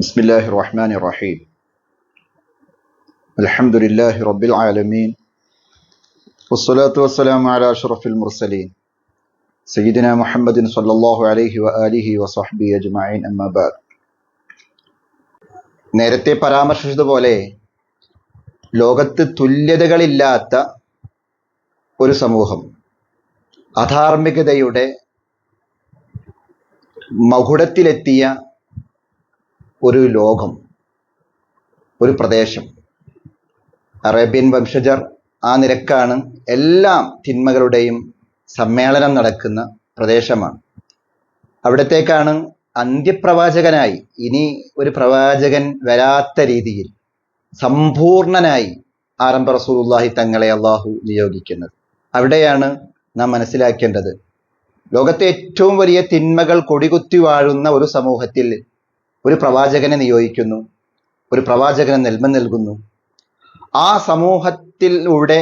بسم الله الرحمن الرحيم الحمد لله رب العالمين والصلاة والسلام على أشرف المرسلين سيدنا محمد صلى الله عليه وآله وصحبه أجمعين أما بعد നേരത്തെ പരാമർശിച്ചതുപോലെ ലോകത്ത് തുല്യതകളില്ലാത്ത ഒരു സമൂഹം അധാർമികതയുടെ മകുടത്തിലെത്തിയ ഒരു ലോകം ഒരു പ്രദേശം. അറേബ്യൻ വംശജർ ആ നിരക്കാണ് എല്ലാ തിന്മകളുടെയും സമ്മേളനം നടക്കുന്ന പ്രദേശമാണ്. അവിടത്തേക്കാണ് അന്ത്യപ്രവാചകനായി ഇനി ഒരു പ്രവാചകൻ വരാത്ത രീതിയിൽ സമ്പൂർണനായി ആരംഭ റസൂലുള്ളാഹി തങ്ങളെ അള്ളാഹു നിയോഗിക്കുന്നത്. അവിടെയാണ് നാം മനസ്സിലാക്കേണ്ടത്. ലോകത്തെ ഏറ്റവും വലിയ തിന്മകൾ കൊടികുത്തി വാഴുന്ന ഒരു സമൂഹത്തിൽ ഒരു പ്രവാചകനെ നിയോഗിക്കുന്നു ഒരു പ്രവാചകനെ നെൽമ നൽകുന്നു. ആ സമൂഹത്തിലൂടെ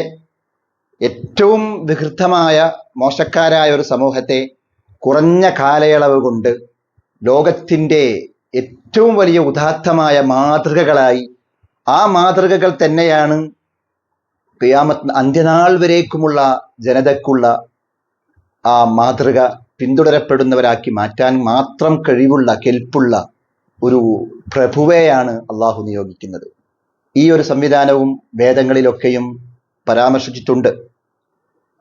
ഏറ്റവും വികൃതമായ മോശക്കാരായ ഒരു സമൂഹത്തെ കുറഞ്ഞ കാലയളവ് കൊണ്ട് ലോകത്തിന്റെ ഏറ്റവും വലിയ ഉദാത്തമായ മാതൃകകളായി ആ മാതൃകകൾ തന്നെയാണ് ക്രിയാമത്ത് അന്ത്യനാൾ വരേക്കുമുള്ള ജനതക്കുള്ള ആ മാതൃക പിന്തുടരപ്പെടുന്നവരാക്കി മാറ്റാൻ മാത്രം കഴിവുള്ള കെൽപ്പുള്ള ഒരു പ്രഭുവെയാണ് അള്ളാഹു നിയോഗിക്കുന്നത്. ഈ ഒരു സംവിധാനവും വേദങ്ങളിലൊക്കെയും പരാമർശിച്ചിട്ടുണ്ട്.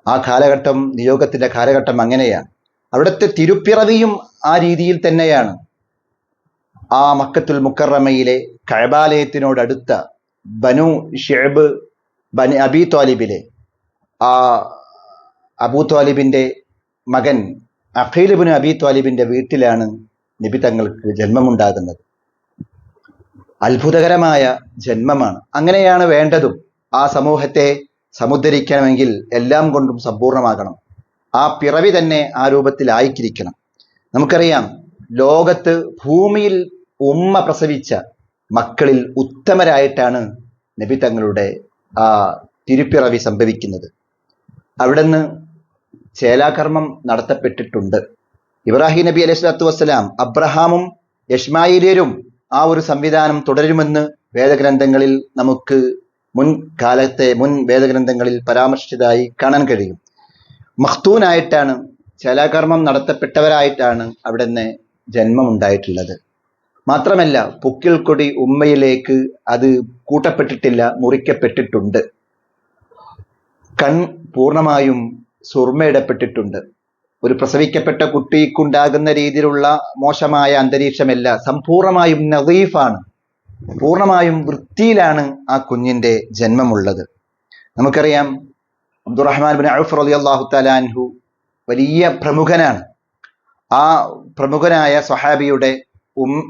ആ കാലഘട്ടം നിയോഗത്തിന്റെ കാലഘട്ടം അങ്ങനെയാണ്. അവിടുത്തെ തിരുപ്പിറവിയും ആ രീതിയിൽ തന്നെയാണ്. ആ മക്കത്തുൽ മുക്കറമയിലെ കഴബാലയത്തിനോടടുത്ത ബനു ഷെബ് ബനി അബി ത്വാലിബിലെ ആ അബൂ ത്വാലിബിന്റെ മകൻ അഖീലിബിന് അബി ത്വാലിബിന്റെ വീട്ടിലാണ് നബി തങ്ങൾക്ക് ജന്മമുണ്ടാകുന്നത്. അത്ഭുതകരമായ ജന്മമാണ്. അങ്ങനെയാണ് വേണ്ടതും ആ സമൂഹത്തെ സമുദ്ധരിക്കണമെങ്കിൽ എല്ലാം കൊണ്ടും സമ്പൂർണമാകണം ആ പിറവി തന്നെ ആ രൂപത്തിലായിക്കിരിക്കണം നമുക്കറിയാം ലോകത്ത് ഭൂമിയിൽ ഉമ്മ പ്രസവിച്ച മക്കളിൽ ഉത്തമരായിട്ടാണ് നബി തങ്ങളുടെ ആ തിരുപ്പിറവി സംഭവിക്കുന്നത്. അവിടുന്ന് ചേലാകർമ്മം നടത്തപ്പെട്ടിട്ടുണ്ട്. ഇബ്രാഹിം നബി അലൈഹി സ്വലാത്തു വസ്സലാം അബ്രഹാമും യഷ്മായിലും ആ ഒരു സംവിധാനം തുടരുമെന്ന് വേദഗ്രന്ഥങ്ങളിൽ നമുക്ക് മുൻ കാലത്തെ മുൻ വേദഗ്രന്ഥങ്ങളിൽ പരാമർശിച്ചതായി കാണാൻ കഴിയും. മഖ്തൂനായിട്ടാണ് ചേലാകർമ്മം നടത്തപ്പെട്ടവരായിട്ടാണ് അവിടുന്ന് ജന്മമുണ്ടായിട്ടുള്ളത്. മാത്രമല്ല പുക്കിൽ കൊടി ഉമ്മയിലേക്ക് അത് കൂട്ടപ്പെട്ടിട്ടില്ല മുറിക്കപ്പെട്ടിട്ടുണ്ട്. കൺ പൂർണമായും സുർമയിടപ്പെട്ടിട്ടുണ്ട്. ഒരു പ്രസവിക്കപ്പെട്ട കുട്ടിക്കുണ്ടാകുന്ന രീതിയിലുള്ള മോശമായ അന്തരീക്ഷമല്ല. സമ്പൂർണമായും നദീഫാണ്. പൂർണമായും വൃത്തിയിലാണ് ആ കുഞ്ഞിന്റെ ജന്മമുള്ളത്. നമുക്കറിയാം അബ്ദുറഹ്മാൻ ബിൻ ഔഫ് റലി അള്ളാഹു തലാൻഹു വലിയ പ്രമുഖനാണ്. ആ പ്രമുഖനായ സ്വഹാബിയുടെ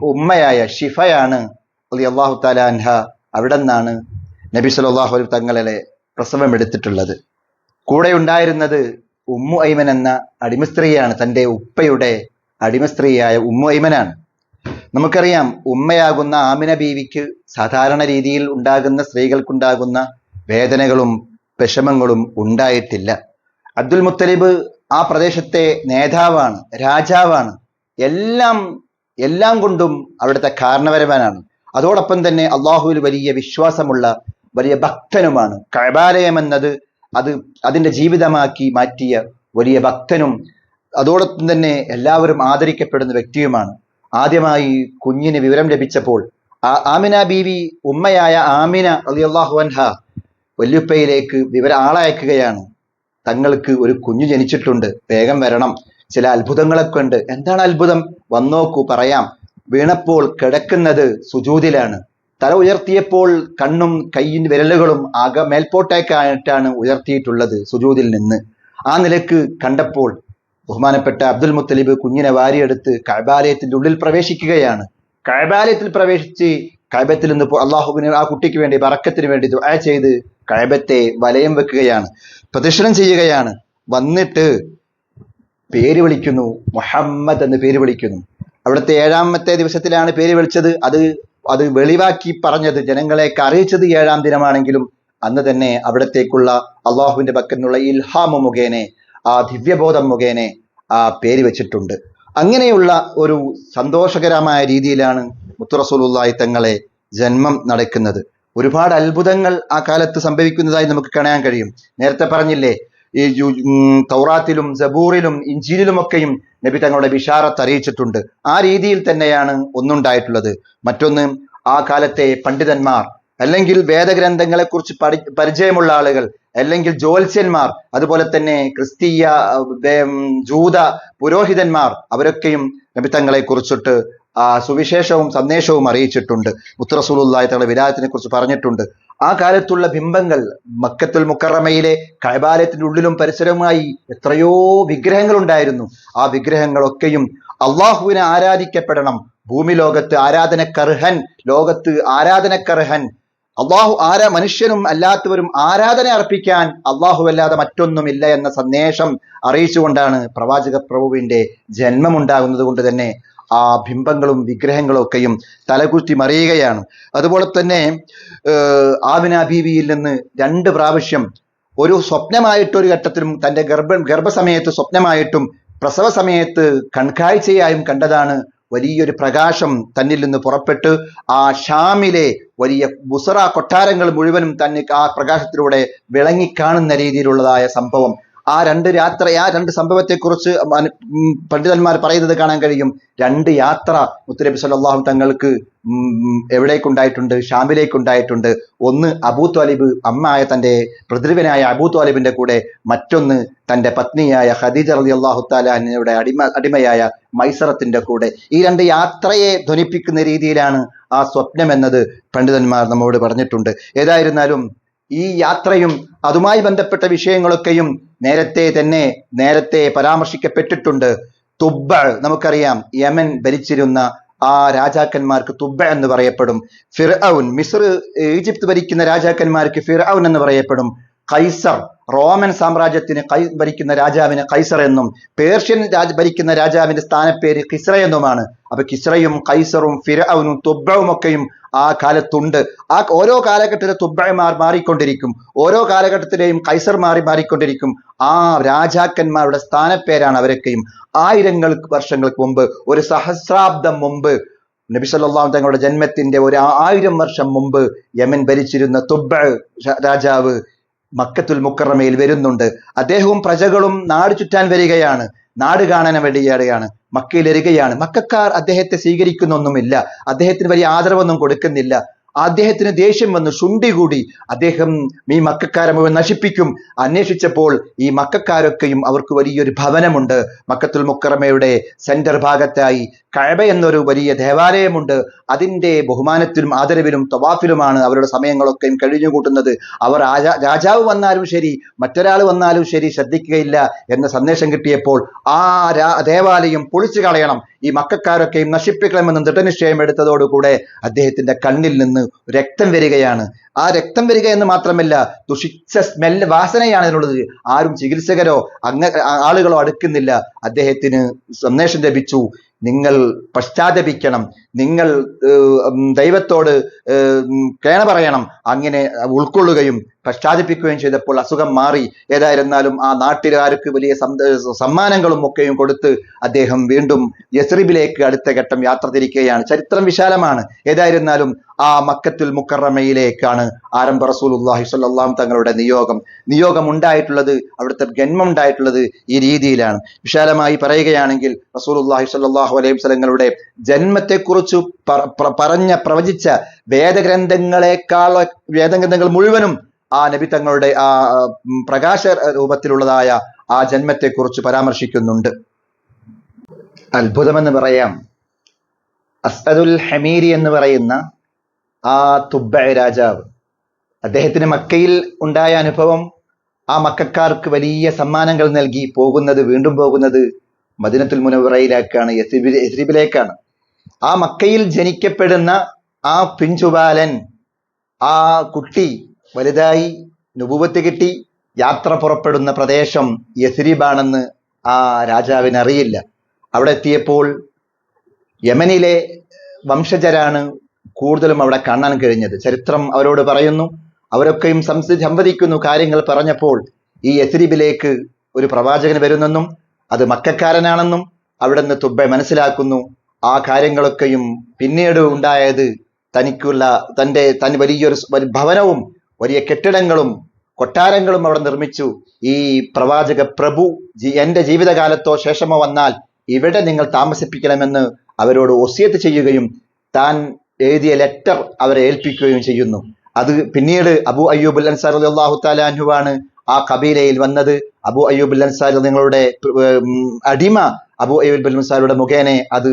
ഉമ്മയായ ഷിഫയാണ് അലി അള്ളാഹു തലാൻഹ അവിടെ നിന്നാണ് നബി സലാഹു തങ്ങളെ പ്രസവം എടുത്തിട്ടുള്ളത്. കൂടെ ഉണ്ടായിരുന്നത് ഉമ്മു ഐമൻ എന്ന അടിമസ്ത്രീയാണ് തന്റെ ഉപ്പയുടെ അടിമസ്ത്രീയായ ഉമ്മു ഐമനാണ്. നമുക്കറിയാം ഉമ്മയാകുന്ന ആമിന ബീവിക്ക് സാധാരണ രീതിയിൽ ഉണ്ടാകുന്ന സ്ത്രീകൾക്കുണ്ടാകുന്ന വേദനകളും വിഷമങ്ങളും ഉണ്ടായിട്ടില്ല. അബ്ദുൽ മുത്തലിബ് ആ പ്രദേശത്തെ നേതാവാണ് രാജാവാണ്. എല്ലാം എല്ലാം കൊണ്ടും അവിടുത്തെ കാരണവരവനാണ്. അതോടൊപ്പം തന്നെ അള്ളാഹുവിൽ വലിയ വിശ്വാസമുള്ള വലിയ ഭക്തനുമാണ്. കഴബാലയം എന്നത് അത് അതിന്റെ ജീവിതമാക്കി മാറ്റിയ വലിയ ഭക്തനും അതോടൊപ്പം തന്നെ എല്ലാവരും ആദരിക്കപ്പെടുന്ന വ്യക്തിയുമാണ്. ആദ്യമായി കുഞ്ഞിന് വിവരം ലഭിച്ചപ്പോൾ ആമിന ബീവി ഉമ്മയായ ആമിന അലിയല്ലാഹു അൻഹ വല്യുപ്പയിലേക്ക് വിവരം ആളയക്കുകയാണ്. തങ്ങൾക്ക് ഒരു കുഞ്ഞു ജനിച്ചിട്ടുണ്ട്. വേഗം വരണം. ചില അത്ഭുതങ്ങളൊക്കെ ഉണ്ട് എന്താണ് അത്ഭുതം? വന്നോക്കൂ പറയാം. വീണപ്പോൾ കിടക്കുന്നത് സുജൂതിലാണ്. തല ഉയർത്തിയപ്പോൾ കണ്ണും കൈയിൻ വിരലുകളും ആക മേൽപോട്ടേക്കായിട്ടാണ് ഉയർത്തിയിട്ടുള്ളത് സുജൂതിൽ നിന്ന്. ആ നിലയ്ക്ക് കണ്ടപ്പോൾ ബഹുമാനപ്പെട്ട അബ്ദുൽ മുത്തലിബ് കുഞ്ഞിനെ വാരിയെടുത്ത് കഴബാലയത്തിന്റെ ഉള്ളിൽ പ്രവേശിക്കുകയാണ്. കഴബാലയത്തിൽ പ്രവേശിച്ച് കഴബത്തിൽ നിന്ന് അള്ളാഹുവിന് ആ കുട്ടിക്ക് വേണ്ടി ബറക്കത്തിന് വേണ്ടി ദുആ ചെയ്ത് കഴബത്തെ വലയം വെക്കുകയാണ്. പ്രദക്ഷിണം ചെയ്യുകയാണ്. വന്നിട്ട് പേര് വിളിക്കുന്നു. മുഹമ്മദ് എന്ന് പേര് വിളിക്കുന്നു. അവിടുത്തെ ഏഴാമത്തെ ദിവസത്തിലാണ് പേര് വിളിച്ചത്. അത് അത് വെളിവാക്കി പറഞ്ഞത് ജനങ്ങളെ അറിയിച്ചത് ഏഴാം ദിനമാണെങ്കിലും അന്ന് തന്നെ അവിടത്തേക്കുള്ള അള്ളാഹുവിന്റെ പക്കലുള്ള ഇൽഹാമ മുഖേനെ ആ ദിവ്യബോധം മുഖേനെ ആ പേര് വെച്ചിട്ടുണ്ട്. അങ്ങനെയുള്ള ഒരു സന്തോഷകരമായ രീതിയിലാണ് മുത്തുറസൂലുള്ളാഹി തങ്ങളെ ജന്മം നടക്കുന്നത്. ഒരുപാട് അത്ഭുതങ്ങൾ ആ കാലത്ത് സംഭവിക്കുന്നതായി നമുക്ക് കാണാൻ കഴിയും. നേരത്തെ പറഞ്ഞില്ലേ ഈ തൗറാത്തിലും സബൂറിലും ഇഞ്ചിയിലുമൊക്കെയും നബി തങ്ങളുടെ വിഷാറത്ത് അറിയിച്ചിട്ടുണ്ട്. ആ രീതിയിൽ തന്നെയാണ് ഒന്നുണ്ടായിട്ടുള്ളത്. മറ്റൊന്ന് ആ കാലത്തെ പണ്ഡിതന്മാർ അല്ലെങ്കിൽ വേദഗ്രന്ഥങ്ങളെ കുറിച്ച് പരിചയമുള്ള ആളുകൾ അല്ലെങ്കിൽ ജ്യോത്സ്യന്മാർ അതുപോലെ തന്നെ ക്രിസ്തീയ ജൂത പുരോഹിതന്മാർ അവരൊക്കെയും നബി തങ്ങളെ കുറിച്ചിട്ട് സുവിശേഷവും സന്ദേശവും അറിയിച്ചിട്ടുണ്ട്. മുത്തറസൂലുള്ളാഹി തങ്ങളുടെ വിലായത്തിനെ കുറിച്ച് പറഞ്ഞിട്ടുണ്ട്. ആ കാലത്തുള്ള ബിംബങ്ങൾ മക്കത്തുൽ മുക്കറമയിലെ കൈബാലയത്തിന്റെ ഉള്ളിലും പരിസരവുമായി എത്രയോ വിഗ്രഹങ്ങൾ ഉണ്ടായിരുന്നു ആ വിഗ്രഹങ്ങളൊക്കെയും അള്ളാഹുവിനെ ആരാധിക്കപ്പെടണം. ഭൂമി ലോകത്ത് ആരാധനക്കർഹൻ ലോകത്ത് ആരാധനക്കർഹൻ. അള്ളാഹു ആരാ മനുഷ്യനും അല്ലാത്തവരും ആരാധന അർപ്പിക്കാൻ അള്ളാഹു അല്ലാതെ മറ്റൊന്നുമില്ല എന്ന സന്ദേശം അറിയിച്ചുകൊണ്ടാണ് പ്രവാചക ജന്മം ഉണ്ടാകുന്നത് കൊണ്ട് തന്നെ ആ ബിംബങ്ങളും വിഗ്രഹങ്ങളും ഒക്കെയും തലകുത്തി മറിയുകയാണ്. അതുപോലെ തന്നെ ആമിന ബീവിയിൽ നിന്ന് രണ്ട് പ്രാവശ്യം ഒരു സ്വപ്നമായിട്ട് ഒരു ഘട്ടത്തിലും തന്റെ ഗർഭ ഗർഭസമയത്ത് സ്വപ്നമായിട്ടും പ്രസവ സമയത്ത് കൺകാഴ്ചയായും കണ്ടതാണ് വലിയൊരു പ്രകാശം തന്നിൽ നിന്ന് പുറപ്പെട്ട് ആ ഷാമിലെ വലിയ ബുസറ കൊട്ടാരങ്ങൾ മുഴുവനും തന്നെ ആ പ്രകാശത്തിലൂടെ വിളങ്ങിക്കാണുന്ന രീതിയിലുള്ളതായ സംഭവം. ആ രണ്ട് യാത്ര ആ രണ്ട് സംഭവത്തെക്കുറിച്ച് പണ്ഡിതന്മാർ പറയുന്നത് കാണാൻ കഴിയും. രണ്ട് യാത്ര മുത്തനബി സല്ലാഹു തങ്ങൾക്ക് എവിടേക്കുണ്ടായിട്ടുണ്ട്? ഷാമിലേക്കുണ്ടായിട്ടുണ്ട്. ഒന്ന് അബൂ ത്വാലിബ് അമ്മായ തന്റെ പ്രതിരുവനായ അബൂ ത്വാലിബിന്റെ കൂടെ മറ്റൊന്ന് തന്റെ പത്നിയായ ഖദീജ അള്ളാഹു താലാന്റെ അടിമ അടിമയായ മൈസറത്തിന്റെ കൂടെ. ഈ രണ്ട് യാത്രയെ ധ്വനിപ്പിക്കുന്ന രീതിയിലാണ് ആ സ്വപ്നം എന്നത് പണ്ഡിതന്മാർ നമ്മോട് പറഞ്ഞിട്ടുണ്ട്. ഏതായിരുന്നാലും ഈ യാത്രയും അതുമായി ബന്ധപ്പെട്ട വിഷയങ്ങളൊക്കെയും നേരത്തെ തന്നെ നേരത്തെ പരാമർശിക്കപ്പെട്ടിട്ടുണ്ട്. തുബ്ബ നമുക്കറിയാം. യമൻ ഭരിച്ചിരുന്ന ആ രാജാക്കന്മാർക്ക് തുബ്ബ എന്ന് പറയപ്പെടും. ഫിർഔൻ മിസ്ർ ഈജിപ്ത് ഭരിക്കുന്ന രാജാക്കന്മാർക്ക് ഫിർഔൻ എന്ന് പറയപ്പെടും. കൈസർ റോമൻ സാമ്രാജ്യത്തിന് കൈ ഭരിക്കുന്ന രാജാവിന് കൈസർ എന്നും പേർഷ്യൻ രാജ ഭരിക്കുന്ന രാജാവിന്റെ സ്ഥാനപ്പേര് കിസ്ര എന്നുമാണ്. അപ്പൊ കിസ്രയും കൈസറും ഫിറൌനും തുബ്ബവും ഒക്കെയും ആ കാലത്തുണ്ട്. ആ ഓരോ കാലഘട്ടത്തിലെ തുബ്ബമാർ മാറിക്കൊണ്ടിരിക്കും. ഓരോ കാലഘട്ടത്തിലെയും കൈസർ മാറി മാറിക്കൊണ്ടിരിക്കും. ആ രാജാക്കന്മാരുടെ സ്ഥാനപ്പേരാണ് അവരൊക്കെയും. ആയിരങ്ങൾ വർഷങ്ങൾക്ക് മുമ്പ് ഒരു സഹസ്രാബ്ദം മുമ്പ് നബി തങ്ങളുടെ ജന്മത്തിന്റെ ഒരു ആയിരം വർഷം മുമ്പ് യമൻ ഭരിച്ചിരുന്ന തുബ്ബ രാജാവ് മക്കത്തുൽ മുക്കറമയിൽ വരുന്നുണ്ട്. അദ്ദേഹവും പ്രജകളും നാട് ചുറ്റാൻ വരികയാണ്. നാട് കാണാൻ വേണ്ടിയാണ്. മക്കയിൽ വരികയാണ് മക്കാർ അദ്ദേഹത്തെ സ്വീകരിക്കുന്നൊന്നുമില്ല. അദ്ദേഹത്തിന് വലിയ ആദരവൊന്നും കൊടുക്കുന്നില്ല. അദ്ദേഹത്തിന് ദേഷ്യം വന്ന് ശുണ്ടി കൂടി അദ്ദേഹം ഈ മക്കാരെ മുഴുവൻ നശിപ്പിക്കും. അന്വേഷിച്ചപ്പോൾ ഈ മക്കാരൊക്കെയും അവർക്ക് വലിയൊരു ഭവനമുണ്ട്. മക്കത്തുൽ മുക്കറമയുടെ സെന്റർ ഭാഗത്തായി കഴബ എന്നൊരു വലിയ ദേവാലയമുണ്ട്. അതിന്റെ ബഹുമാനത്തിലും ആദരവിലും തവാഫിലുമാണ് അവരുടെ സമയങ്ങളൊക്കെയും കഴിഞ്ഞുകൂട്ടുന്നത്. അവർ രാജാ രാജാവ് വന്നാലും ശരി മറ്റൊരാൾ വന്നാലും ശരി ശ്രദ്ധിക്കുകയില്ല എന്ന സന്ദേശം കിട്ടിയപ്പോൾ ആ ദേവാലയം പൊളിച്ചു കളയണം. ഈ മക്കാരൊക്കെയും നശിപ്പിക്കണമെന്ന് ദൃഢനിശ്ചയം എടുത്തതോടുകൂടെ അദ്ദേഹത്തിന്റെ കണ്ണിൽ നിന്ന് രക്തം വരികയാണ്. ആ രക്തം വരിക എന്ന് മാത്രമല്ല ദുഷിച്ച സ്മെൽ വാസനയാണ് ഇതിനുള്ളത് ആരും ചികിത്സകരോ അങ്ങ ആളുകളോ അടുക്കുന്നില്ല. അദ്ദേഹത്തിന് സന്ദേശം ലഭിച്ചു. നിങ്ങൾ പശ്ചാത്തപിക്കണം. നിങ്ങൾ ദൈവത്തോട് കേണ പറയണം. അങ്ങനെ ഉൾക്കൊള്ളുകയും പശ്ചാത്തപിക്കുകയും ചെയ്തപ്പോൾ അസുഖം മാറി. ഏതായിരുന്നാലും ആ നാട്ടുകാർക്ക് വലിയ സമ്മാനങ്ങളും ഒക്കെയും കൊടുത്ത് അദ്ദേഹം വീണ്ടും യസ്രിബിലേക്ക് അടുത്ത ഘട്ടം യാത്ര തിരിക്കുകയാണ്. ചരിത്രം വിശാലമാണ്. ഏതായിരുന്നാലും ആ മക്കത്തുൽ മുക്കറമയിലേക്കാണ് ആരംഭ റസൂലുള്ളാഹി സ്വല്ലാം തങ്ങളുടെ നിയോഗം. നിയോഗം ഉണ്ടായിട്ടുള്ളത് അവിടുത്തെ ജന്മം ഉണ്ടായിട്ടുള്ളത് ഈ രീതിയിലാണ്. വിശാലമായി പറയുകയാണെങ്കിൽ റസൂലുള്ളാഹി സ്വല്ലാഹു അലൈഹി സ്വലങ്ങളുടെ ജന്മത്തെക്കുറിച്ച് പറഞ്ഞ പ്രവചിച്ച വേദഗ്രന്ഥങ്ങളെക്കാൾ വേദഗ്രന്ഥങ്ങൾ മുഴുവനും ആ നബി തങ്ങളുടെ ആ പ്രകാശ രൂപത്തിലുള്ളതായ ആ ജന്മത്തെക്കുറിച്ച് പരാമർശിക്കുന്നുണ്ട്. അത്ഭുതമെന്ന് പറയാം. അസ്അദുൽ ഹമീരി എന്ന് പറയുന്ന ആ തുബ രാജാവ്. അദ്ദേഹത്തിന് മക്കയിൽ ഉണ്ടായ അനുഭവം ആ മക്കാർക്ക് വലിയ സമ്മാനങ്ങൾ നൽകി പോകുന്നത് വീണ്ടും പോകുന്നത് മദിനത്തുൽ മുനവറയിലേക്കാണ് യസ്രിബി- ആ മക്കയിൽ ജനിക്കപ്പെടുന്ന ആ പിഞ്ചുബാലൻ ആ കുട്ടി വലുതായി നുപുവത്ത് കിട്ടി. യാത്ര പുറപ്പെടുന്ന പ്രദേശം യസ്രിബാണെന്ന് ആ രാജാവിന് അറിയില്ല അവിടെ എത്തിയപ്പോൾ യമനിലെ വംശജരാണ് കൂടുതലും അവിടെ കാണാൻ കഴിഞ്ഞത്. ചരിത്രം അവരോട് പറയുന്നു. അവരൊക്കെയും സംസ സംവദിക്കുന്നു കാര്യങ്ങൾ പറഞ്ഞപ്പോൾ ഈ എസിരിബിലേക്ക് ഒരു പ്രവാചകൻ വരുന്നെന്നും അത് മക്കാരനാണെന്നും അവിടെ നിന്ന് തുബ്ബ മനസ്സിലാക്കുന്നു. ആ കാര്യങ്ങളൊക്കെയും പിന്നീട് ഉണ്ടായത് തനിക്കുള്ള തന്റെ തൻ വലിയൊരു ഭവനവും വലിയ കെട്ടിടങ്ങളും കൊട്ടാരങ്ങളും അവിടെ നിർമ്മിച്ചു. ഈ പ്രവാചക പ്രഭു ജി- എന്റെ ജീവിതകാലത്തോ ശേഷമോ വന്നാൽ ഇവിടെ നിങ്ങൾ താമസിപ്പിക്കണമെന്ന് അവരോട് ഒസിയത്ത് ചെയ്യുകയും താൻ എഴുതിയ ലെറ്റർ അവരെ ഏൽപ്പിക്കുകയും ചെയ്യുന്നു. അത് പിന്നീട് അബു അയ്യൂബ് അൻസാർ അള്ളാഹു താലാൻഹുവാണ് ആ കബീലയിൽ വന്നത്. അബു അയ്യൂബ് അൻസാർ നിങ്ങളുടെ അടിമ അബു അയ്യൂബ് അൻസാരുടെ മുഖേന അത്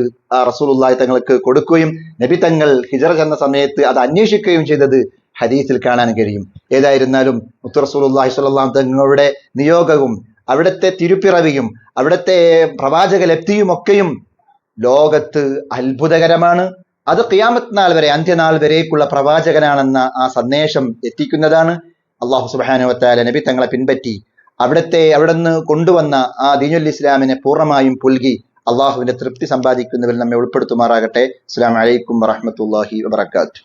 റസൂലുള്ളാഹി തങ്ങൾക്ക് കൊടുക്കുകയും നബി തങ്ങൾ ഹിജറ ചെന്ന സമയത്ത് അത് അന്വേഷിക്കുകയും ചെയ്തത് ഹദീസിൽ കാണാൻ കഴിയും. ഏതായിരുന്നാലും മുത്ത റസൂലുള്ളാഹി സ്വല്ലല്ലാഹു തങ്ങളുടെ നിയോഗവും അവിടുത്തെ തിരുപ്പിറവിയും അവിടുത്തെ പ്രവാചക ലബ്ധിയും ഒക്കെയും ലോകത്ത് അത്ഭുതകരമാണ്. അത് ഖിയാമത്ത് നാൾ വരെ അന്ത്യനാൾ വരേക്കുള്ള പ്രവാചകനാണെന്ന ആ സന്ദേശം എത്തിക്കുന്നതാണ് അള്ളാഹു സുബാനുവത്താല നബി തങ്ങളെ പിൻപറ്റി. അവിടുത്തെ അവിടുന്ന് കൊണ്ടുവന്ന ആ ദീനുൽ ഇസ്ലാമിനെ പൂർണമായും പുൽകി അള്ളാഹുവിന്റെ തൃപ്തി സമ്പാദിക്കുന്നവരിൽ നമ്മെ ഉൾപ്പെടുത്തുമാറാകട്ടെ. അസ്സാം വലൈക്കും വറഹമത്തല്ലാഹി വബർക്കാത്തു